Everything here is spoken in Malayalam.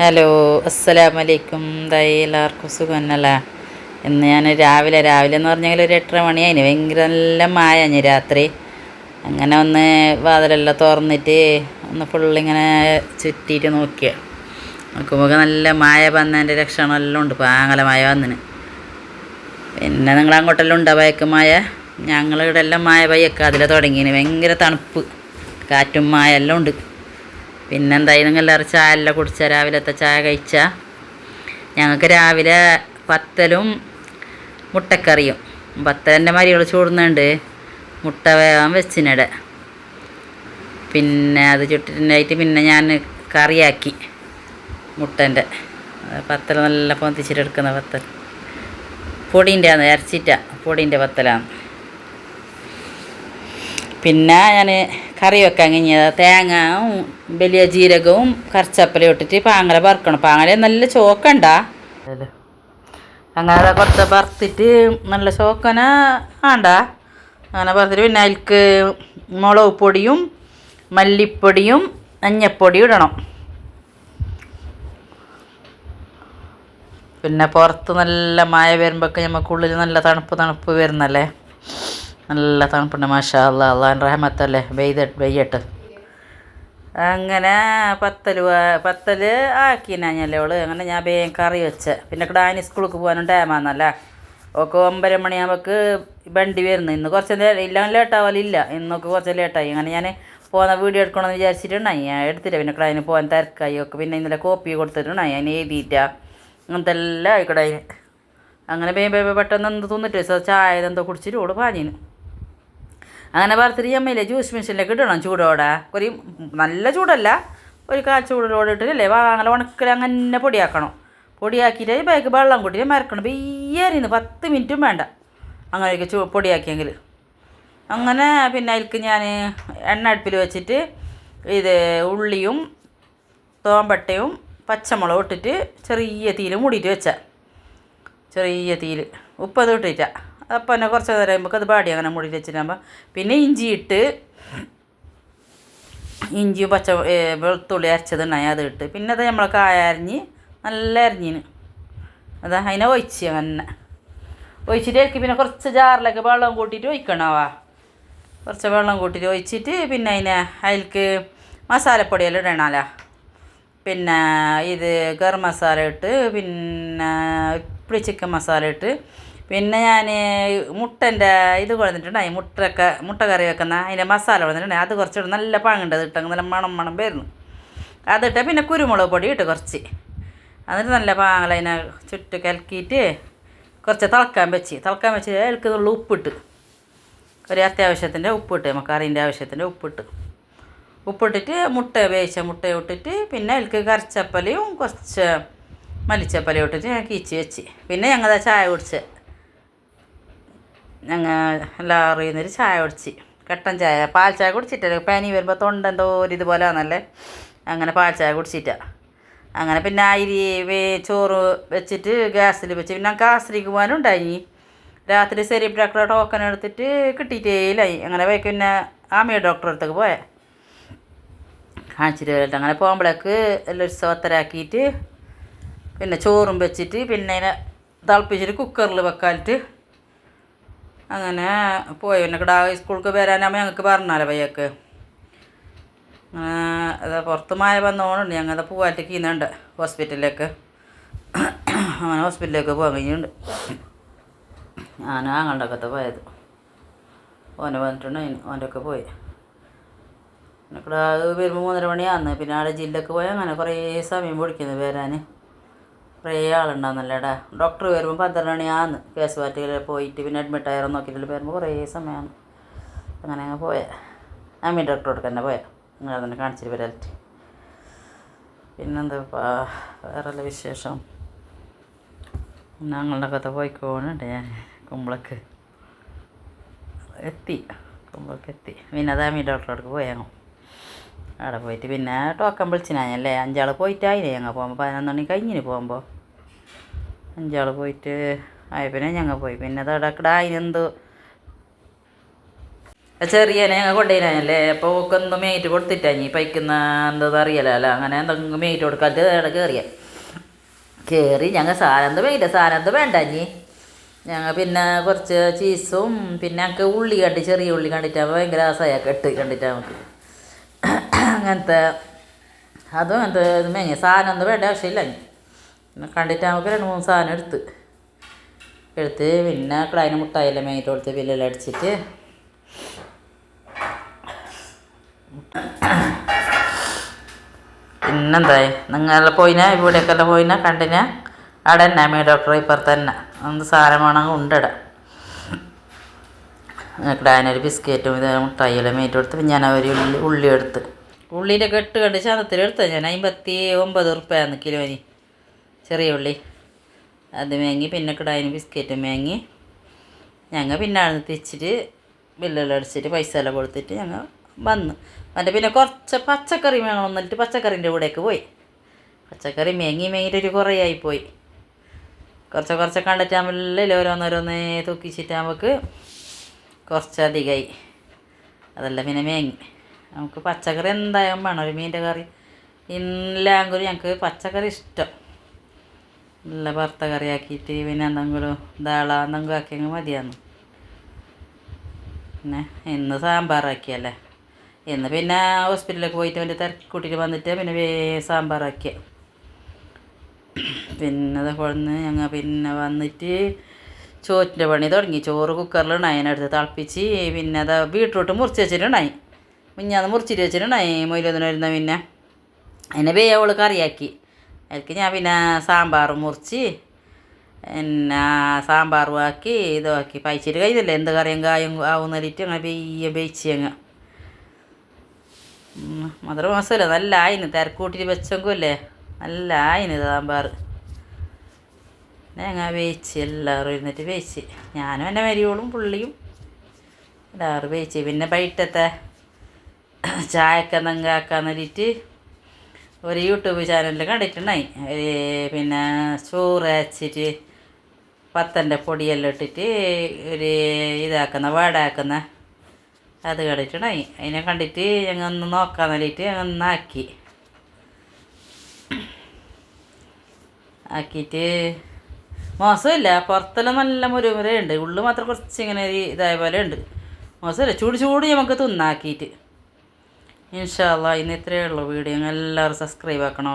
ഹലോ അസ്സലാമലൈക്കും. ദൈ എല്ലാവർക്കും സുഖമല്ല ഇന്ന് ഞാൻ രാവിലെ രാവിലെ എന്ന് പറഞ്ഞെങ്കിൽ ഒരു എട്ടര മണിയായിന്. ഭയങ്കര നല്ല മായഞ്ഞ് രാത്രി. അങ്ങനെ ഒന്ന് വാതിലെല്ലാം തുറന്നിട്ട് ഒന്ന് ഫുള്ളിങ്ങനെ ചുറ്റിയിട്ട് നോക്കിയ. നോക്കുമ്പോൾ നല്ല മായ വന്നതിന്റെ ലക്ഷണമെല്ലാം ഉണ്ട്. പാങ്ങല മായ വന്നിന്. പിന്നെ നിങ്ങൾ അങ്ങോട്ടെല്ലാം ഉണ്ടോ മായ? ഞങ്ങളിവിടെ എല്ലാം മായ പയ്യൊക്കെ. അതിലെ തുടങ്ങിന്. ഭയങ്കര തണുപ്പ്. കാറ്റും മായ എല്ലാം ഉണ്ട്. പിന്നെന്തായി നിങ്ങൾ എല്ലാവരും ചായ എല്ലാം കുടിച്ച രാവിലത്തെ ചായ കഴിച്ച. ഞങ്ങൾക്ക് രാവിലെ പത്തലും മുട്ടക്കറിയും. പത്തലിന്റെ മരികൾ ചൂടുന്നുണ്ട്. മുട്ട വേവാൻ വെച്ചിനിടെ. പിന്നെ അത് ചുട്ടിട്ടുണ്ടായിട്ട് പിന്നെ ഞാൻ കറിയാക്കി മുട്ടന്റെ. പത്തൽ നല്ല പൊന്തിച്ചിട്ടെടുക്കുന്ന പത്തൽ പൊടീന്റെ ആണ് ഇറച്ചിറ്റ പൊടീന്റെ പത്തലാണ് പിന്നെ ഞാൻ കറി വെക്കാൻ കഴിഞ്ഞത് തേങ്ങയും വലിയ ജീരകവും കറിച്ചപ്പലയും ഇട്ടിട്ട് പാങ്ങല വറുക്കണം. പാങ്ങല നല്ല ചോക്കണ്ട അങ്ങനെ കുറച്ച് വറുത്തിട്ട് നല്ല ചോക്കന ആണ്ട. അങ്ങനെ വറുത്തിട്ട് പിന്നെ അതിൽക്ക് മുളക് പൊടിയും മല്ലിപ്പൊടിയും മഞ്ഞപ്പൊടിയും ഇടണം. പിന്നെ പുറത്ത് നല്ല മഴ വരുമ്പോഴൊക്കെ നമുക്കുള്ളിൽ നല്ല തണുപ്പ് തണുപ്പ് വരുന്നല്ലേ? നല്ല തണുപ്പുണ്ട്. മാഷാ അള്ളാൻ റഹമത്തല്ലേ. വെയ്ത വെയ്യട്ട്. അങ്ങനെ പത്തൽ പത്തൽ ഞാൻ അവൾ അങ്ങനെ ഞാൻ വേഗം കറി വെച്ച്. പിന്നെ ഡാനി സ്കൂളിൽ പോകാനും ടൈമാന്നല്ലേ ഒക്കെ ഒമ്പര മണിയാകുമ്പോൾക്ക് വണ്ടി വരുന്നു. ഇന്ന് കുറച്ച് നേരം ഇല്ല ലേട്ടാവലില്ല ഇന്നൊക്കെ കുറച്ച് ലേട്ടായി അങ്ങനെ ഞാൻ പോകുന്ന വീഡിയോ എടുക്കണമെന്ന് വിചാരിച്ചിട്ടുണ്ടായി. ഞാൻ എടുത്തില്ല. പിന്നെ ക്ലൈന് പോകാൻ തിരക്കായി. ഒക്കെ പിന്നെ ഇന്നലെ കോപ്പി കൊടുത്തിട്ടുണ്ടായി. ഞാൻ എഴുതിയിട്ട. അങ്ങനത്തെ എല്ലാം ആയിക്കോട്ടെ അതിന്. അങ്ങനെ ബേ പെട്ടെന്ന് എന്ത് തിന്നിട്ട് ചായ എന്തോ കുടിച്ചിട്ട് ഓട് പാഞ്ഞിന്. അങ്ങനെ വറുത്തിട്ട് അമ്മയിലെ ജ്യൂസ് മെഷീനിലേക്ക് ഇടണം ചൂടോടെ. ഒരു നല്ല ചൂടല്ല ഒരു കാൽ ചൂടിലോടെ ഇട്ടില്ലേ വാങ്ങല ഉണക്കൽ അങ്ങനെ പൊടിയാക്കണം. പൊടിയാക്കിയിട്ട് ബാഗ് വെള്ളം കൂട്ടി മരക്കണം. ബയ്യാരിന്ന് പത്ത് മിനിറ്റും വേണ്ട അങ്ങനെയൊക്കെ ചൂ പൊടിയാക്കിയെങ്കിൽ അങ്ങനെ പിന്നെ അതിൽക്ക് ഞാൻ എണ്ണ അടുപ്പിൽ വെച്ചിട്ട് ഇത് ഉള്ളിയും തോമ്പട്ടയും പച്ചമുളകും ഇട്ടിട്ട് ചെറിയ തീയിൽ മൂടിയിട്ട് വെച്ച. ചെറിയ തീയിൽ. ഉപ്പത് ഇട്ടിട്ട. അപ്പം തന്നെ കുറച്ച് നേരം കഴിയുമ്പോൾ അത് പാടി അങ്ങനെ മുടി വെച്ചിട്ടാകുമ്പോൾ പിന്നെ ഇഞ്ചി ഇട്ട് ഇഞ്ചിയും പച്ച വെളുത്തുള്ളി അരച്ചതുണ്ടായി അത് ഇട്ട്. പിന്നെ അത് നമ്മൾ കായ അരിഞ്ഞ് നല്ല അരിഞ്ഞിന്. അത് അതിനെ ഒഴിച്ച് അങ്ങനെ. ഒഴിച്ചിട്ട് ഇറക്കി പിന്നെ കുറച്ച് ജാറിലൊക്കെ വെള്ളം കൂട്ടിയിട്ട് ഒഴിക്കണവാ. കുറച്ച് വെള്ളം കൂട്ടിയിട്ട് ഒഴിച്ചിട്ട് പിന്നെ അതിനെ അതിലേക്ക് മസാലപ്പൊടിയെല്ലാം ഇടണാലോ. പിന്നെ ഇത് ഗരം മസാല ഇട്ട് പിന്നെ ഇപ്പിടി ചിക്കൻ മസാല ഇട്ട് പിന്നെ ഞാൻ മുട്ടന്റെ ഇത് കൊണ്ടുവന്നിട്ടുണ്ടായി മുട്ടയൊക്കെ മുട്ട കറി വെക്കുന്ന അതിന്റെ മസാല കൊണ്ടുവന്നിട്ടുണ്ടായി അത് കുറച്ചുകൂടെ നല്ല പാങ്ങുണ്ട് ഇട്ടങ്ങ് നല്ല മണം മണം വരുന്നു. അതിട്ട് പിന്നെ കുരുമുളക് പൊടി ഇട്ട് കുറച്ച്. എന്നിട്ട് നല്ല പാങ്ങൽ ചുറ്റ് കലക്കിയിട്ട് കുറച്ച് തിളക്കാൻ വെച്ച്. തിളക്കാൻ വെച്ച് അതിൽക്കുള്ള ഉപ്പിട്ട്. ഒരു അത്യാവശ്യത്തിന്റെ ഉപ്പിട്ട് നമുക്ക് കറീന്റെ ആവശ്യത്തിന്റെ ഉപ്പിട്ട്. ഉപ്പിട്ടിട്ട് മുട്ട വേവിച്ച മുട്ട ഇട്ടിട്ട് പിന്നെ അതിൽക്ക് കറിച്ചപ്പലയും കുറച്ച് മല്ലിച്ചപ്പലയും ഇട്ടിട്ട് ഞാൻ കീച്ച് വെച്ച്. പിന്നെ ഞങ്ങൾ ചായ കുടിച്ച് ഞങ്ങൾ എല്ലാവരും ഇരുന്നൊരു ചായ കുടിച്ച്. കട്ടൻ ചായ. പാൽ ചായ കുടിച്ചിട്ടല്ലേ. പനി വരുമ്പോൾ തൊണ്ട എന്തോ ഒരു ഇതുപോലെ ആണല്ലേ അങ്ങനെ പാൽ ചായ കുടിച്ചിട്ടാ. അങ്ങനെ പിന്നെ അരി ചോറ് വെച്ചിട്ട് ഗ്യാസിൽ വെച്ച്. പിന്നെ കാസരിക്ക് പോകാനും ഉണ്ടായി രാത്രി സെരീപ് ഡോക്ടറെ ടോക്കൺ എടുത്തിട്ട് കിട്ടിയിട്ടേലായി അങ്ങനെ പോയി പിന്നെ ആമിയ ഡോക്ടറെ അടുത്തേക്ക് പോയാൽ കാണിച്ചിട്ട് വരട്ടെ. അങ്ങനെ പോകുമ്പോഴേക്ക് എല്ലാം സോത്തരാക്കിയിട്ട് പിന്നെ ചോറും വെച്ചിട്ട് പിന്നെ തിളപ്പിച്ചിട്ട് കുക്കറിൽ വെക്കാനിട്ട് അങ്ങനെ പോയി. പിന്നെ സ്കൂൾക്ക് വരാനാകുമ്പോൾ ഞങ്ങൾക്ക് പറഞ്ഞാലോ പയ്യക്ക്. അതാ പുറത്ത് മായ വന്നോണ്ട് ഞങ്ങൾ പൂവാറ്റയ്ക്ക് ഇന്നുണ്ട് ഹോസ്പിറ്റലിലേക്ക്. അങ്ങനെ ഹോസ്പിറ്റലിലേക്ക് പോകാൻ കഴിഞ്ഞുണ്ട് ഞാൻ ആങ്ങളുടെ പോയത്. ഓനെ വന്നിട്ടുണ്ട്. ഓന്റെ ഒക്കെ പോയി. പിന്നെ ഇവിടെ വരുമ്പോൾ മൂന്നര മണിയാന്ന്. പിന്നെ ആടെ ജില്ലക്ക് പോയാൽ അങ്ങനെ കുറേ സമയം പിടിക്കുന്നു വരാൻ കുറേ ആളുണ്ടാകുന്നല്ലേടാ ഡോക്ടർ വരുമ്പോൾ പന്ത്രണ്ട് മണിയാന്ന്. കേസ് പാറ്റിൽ പോയിട്ട് പിന്നെ അഡ്മിറ്റ് ആയിരുന്നു നോക്കിയിട്ട് വരുമ്പോൾ കുറേ സമയമാണ് അങ്ങനെ അങ്ങ് പോയ. അമ്മീ ഡോക്ടറോട് തന്നെ പോയ. നിങ്ങളെ തന്നെ കാണിച്ചിട്ട് വരാലിട്ട് പിന്നെന്താ വേറെ വല്ല വിശേഷം? ഞങ്ങളുടെ കഥ പോയിക്കോണുണ്ട് ഞാൻ കുമ്പളക്ക് എത്തി. കുമ്പളക്ക് എത്തി. പിന്നെ അതാമി ഡോക്ടറോടക്ക് പോയാങ്ങോ അവിടെ പോയിട്ട് പിന്നെ ടോക്കൺ വിളിച്ചിനാഞ്ഞല്ലേ അഞ്ചാൾ പോയിട്ടായില്ലേ ഞങ്ങൾ പോകുമ്പോൾ പതിനൊന്ന് മണി കഴിഞ്ഞിന് പോകുമ്പോൾ അഞ്ചാൾ പോയിട്ട് ആയ പിന്നെ ഞങ്ങൾ പോയി പിന്നെ അതടക്കട അതിനെന്തോ ചെറിയനെ ഞങ്ങൾ കൊണ്ടുപോയില്ലേ അപ്പോൾ ഓക്കൊന്നും മേറ്റ് കൊടുത്തിട്ടാഞ്ഞി പൈക്കുന്ന എന്തോ അറിയല അല്ല അങ്ങനെ എന്തെങ്കിലും മേറ്റ് കൊടുക്കാത്ത അവിടെ കയറിയ കയറി ഞങ്ങൾ സാധനം വേണ്ട സാധനം വേണ്ടാഞ്ഞി ഞങ്ങൾ പിന്നെ കുറച്ച് ചീസും പിന്നെ ഞങ്ങൾക്ക് ഉള്ളി കണ്ടി ചെറിയ ഉള്ളി കണ്ടിട്ടാകുമ്പോൾ ഭയങ്കര ആസായ കെട്ട് കണ്ടിട്ട് നമുക്ക് അങ്ങനത്തെ അതും അങ്ങനത്തെ ഇത് മേങ്ങ. സാധനം ഒന്നും വേണ്ട ആവശ്യമില്ല. പിന്നെ കണ്ടിട്ട് നമുക്ക് രണ്ട് മൂന്ന് സാധനം എടുത്ത്. എടുത്ത് പിന്നെ ക്ലൈന് മുട്ടായില്ല മേങ്ങിട്ട് കൊടുത്ത് ബില്ലെല്ലാം അടിച്ചിട്ട്. പിന്നെന്തായി നിങ്ങൾ പോയിനാ? ഇവിടേക്കെല്ലാം പോയിനാ? കണ്ടിനാ? അവിടെ തന്നെ മേ ഡോക്ടർ ഇപ്പുറത്ത് തന്നെ. ഒന്ന് സാധനം വേണമെങ്കിൽ ഉണ്ടിടാം ഡാനൊരു ബിസ്ക്കറ്റും ഇത് മുട്ടായിയെല്ലാം മേറ്റ് കൊടുത്ത് പിന്നെ ഞാൻ ഒരു ഉള്ളി ഉള്ളി എടുത്ത് ഉള്ളിന്റെ കെട്ട് കണ്ട് ചന്തത്തിൽ എടുത്തത് ഞാൻ. അമ്പത്തി ഒമ്പത് ഉറുപ്പ്യാന്ന് കിലോന്. ചെറിയ ഉള്ളി. അത് മേങ്ങി പിന്നെ കിടായിന് ബിസ്ക്കറ്റ് മേങ്ങി. ഞങ്ങൾ പിന്നെ അവിടെ തിച്ചിട്ട് ബില്ലെല്ലാം അടിച്ചിട്ട് പൈസ എല്ലാം കൊടുത്തിട്ട് ഞങ്ങൾ വന്നു. എന്നിട്ട് പിന്നെ കുറച്ച് പച്ചക്കറി വേണം എന്നിട്ട് പച്ചക്കറീന്റെ കൂടെയൊക്കെ പോയി. പച്ചക്കറി മേങ്ങി മേങ്ങിയിട്ട് ഒരു കുറേ ആയിപ്പോയി കുറച്ച് കുറച്ച് കണ്ടിട്ടാകുമ്പോൾ ഓരോന്നോരോന്ന് തൂക്കിച്ചിട്ട് നമുക്ക് കുറച്ചധികമായി അതെല്ലാം പിന്നെ മേങ്ങി. നമുക്ക് പച്ചക്കറി എന്തായാലും വേണം. ഒരു മീന്റെ കറി. എല്ലാം കൂടി ഞങ്ങൾക്ക് പച്ചക്കറി ഇഷ്ടം. നല്ല വറുത്ത കറി ആക്കിയിട്ട് പിന്നെ എന്തെങ്കിലും ദാള എന്തെങ്കിലും ആക്കിയെങ്കിൽ മതിയാന്ന് പിന്നെ ഇന്ന് സാമ്പാറാക്കിയല്ലേ ഇന്ന് പിന്നെ ഹോസ്പിറ്റലിലേക്ക് പോയിട്ട് അവന്റെ തിരക്ക് കൂട്ടിയിട്ട് വന്നിട്ട് പിന്നെ വേ സാമ്പാറാക്കിയ പിന്നെ അതേപോലെ ഞങ്ങൾ പിന്നെ വന്നിട്ട് ചോറ്റിന്റെ പണി തുടങ്ങി. ചോറ് കുക്കറിലുണ്ടായി അതിനടുത്ത് തിളപ്പിച്ച് പിന്നെ അത് ബീട്രൂട്ട് മുറിച്ച് വെച്ചിട്ടുണ്ടായി. മിഞ്ഞാന്ന് മുറിച്ചിട്ട് വെച്ചിട്ടുണ്ടായി മൊയിലൊന്നും വരുന്ന പിന്നെ. അതിനെ അവൾ കറിയാക്കി. അതിലേക്ക് ഞാൻ പിന്നെ സാമ്പാർ മുറിച്ച് പിന്നെ സാമ്പാറും ആക്കി ഇതാക്കി. പൈച്ചിട്ട് കഴിഞ്ഞില്ല എന്ത് കറിയും കായും ആവുന്നല്ലിട്ട് അങ്ങനെ പെയ്യ ബേച്ച് അങ്ങ്. മധുര മാസമല്ലേ നല്ല ആയിന് തിരക്കൂട്ടിട്ട് വെച്ചെങ്കിലേ നല്ല ആയിന് സാമ്പാർ തേങ്ങ വേച്ച് എല്ലാവരും ഇരുന്നിട്ട് വേച്ച് ഞാനും എന്റെ മരിയോളും പുള്ളിയും എല്ലാവരും വേച്ച് പിന്നെ വൈകിട്ടത്തെ ചായക്ക് ആക്കാൻ വേണ്ടിയിട്ട് ഒരു യൂട്യൂബ് ചാനലിൽ കണ്ടിട്ടുണ്ടായി. പിന്നെ ചോറ് അരച്ചിട്ട് പത്തന്റെ പൊടിയെല്ലാം ഇട്ടിട്ട് ഒരു ഇതാക്കുന്ന വാടാക്കുന്ന അത് കണ്ടിട്ടുണ്ടായി. അതിനെ കണ്ടിട്ട് ഞങ്ങൾ ഒന്ന് നോക്കാൻ വേണ്ടിയിട്ട് ഞങ്ങൾ ഒന്നാക്കി ആക്കിയിട്ട് മോശമില്ല പുറത്തെല്ലാം നല്ല മുരുമുരയുണ്ട്. ഉള്ളു മാത്രം കുറച്ച് ഇങ്ങനെ ഇതായ പോലെ ഉണ്ട്. മോശമില്ല ചൂട് ചൂട് നമുക്ക് തിന്നാക്കിയിട്ട്. ഇൻഷാല്ല ഇന്ന് ഇത്രയേ ഉള്ളൂ വീഡിയോ. എല്ലാവരും സബ്സ്ക്രൈബ് ആക്കണോ?